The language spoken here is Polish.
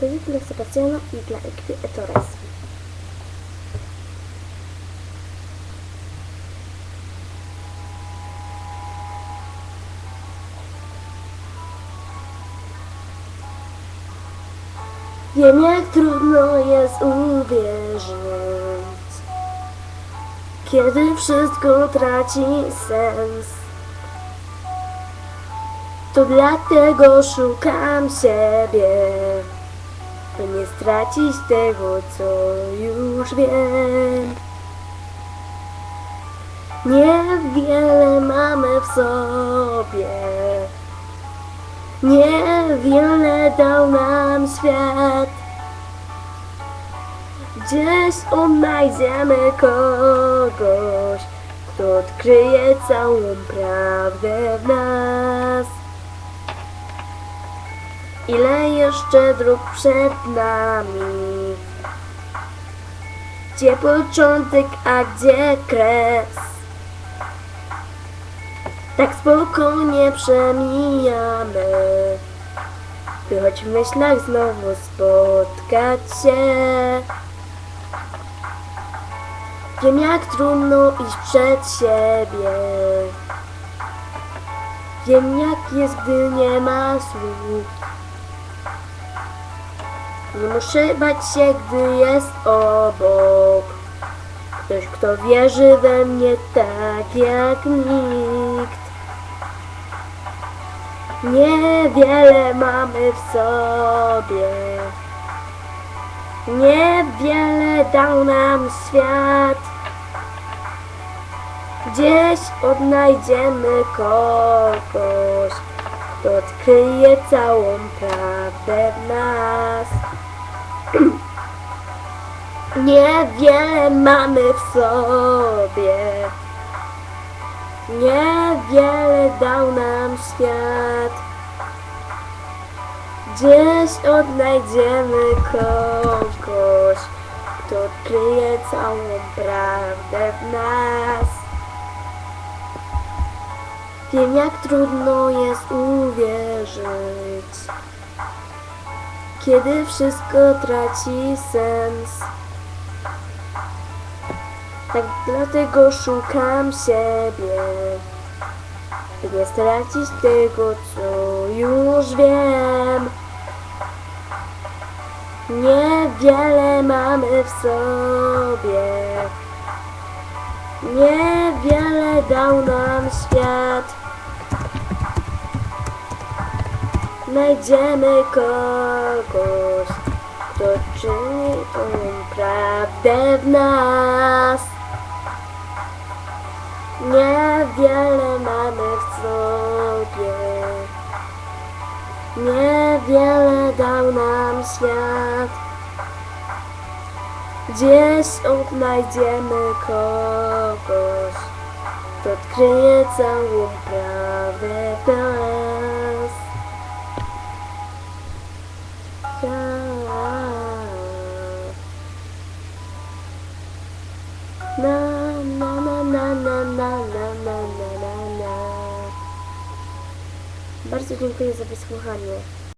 Progetto dla Sebastiano i dla ekipy Etores. Wiem jak trudno jest uwierzyć Kiedy wszystko traci sens To dlatego szukam siebie By nie stracić tego co już wiem. Niewiele mamy w sobie. Niewiele dał nam świat. Gdzieś odnajdziemy kogoś Kto odkryje całą prawdę w nas Ile jeszcze dróg przed nami? Gdzie początek, a gdzie kres? Tak spokojnie przemijamy. By choć w myślach znowu spotkać się. Wiem jak trudno iść przed siebie. Wiem jak jest, gdy nie ma słów Nie muszę bać się, gdy jest obok. Ktoś, kto wierzy we mnie tak jak nikt. Niewiele mamy w sobie. Niewiele dał nam świat. Gdzieś odnajdziemy kogoś Kto odkryje całą prawdę w nas. Niewiele mamy w sobie. Niewiele dał nam świat. Gdzieś odnajdziemy kogoś Kto odkryje całą prawdę w nas. Wiem jak trudno jest uwierzyć Kiedy wszystko traci sens. Tak dlatego szukam siebie. By nie stracić tego, co już wiem. Niewiele mamy w sobie. Niewiele dał nam świat Znajdziemy kogoś, kto czyni tą prawdę w nas. Niewiele mamy w sobie. Niewiele dał nam świat. Gdzieś odnajdziemy kogoś Kto odkryje całą prawdę w nas Na na na na na na na na na na Bardzo dziękuję za wysłuchanie.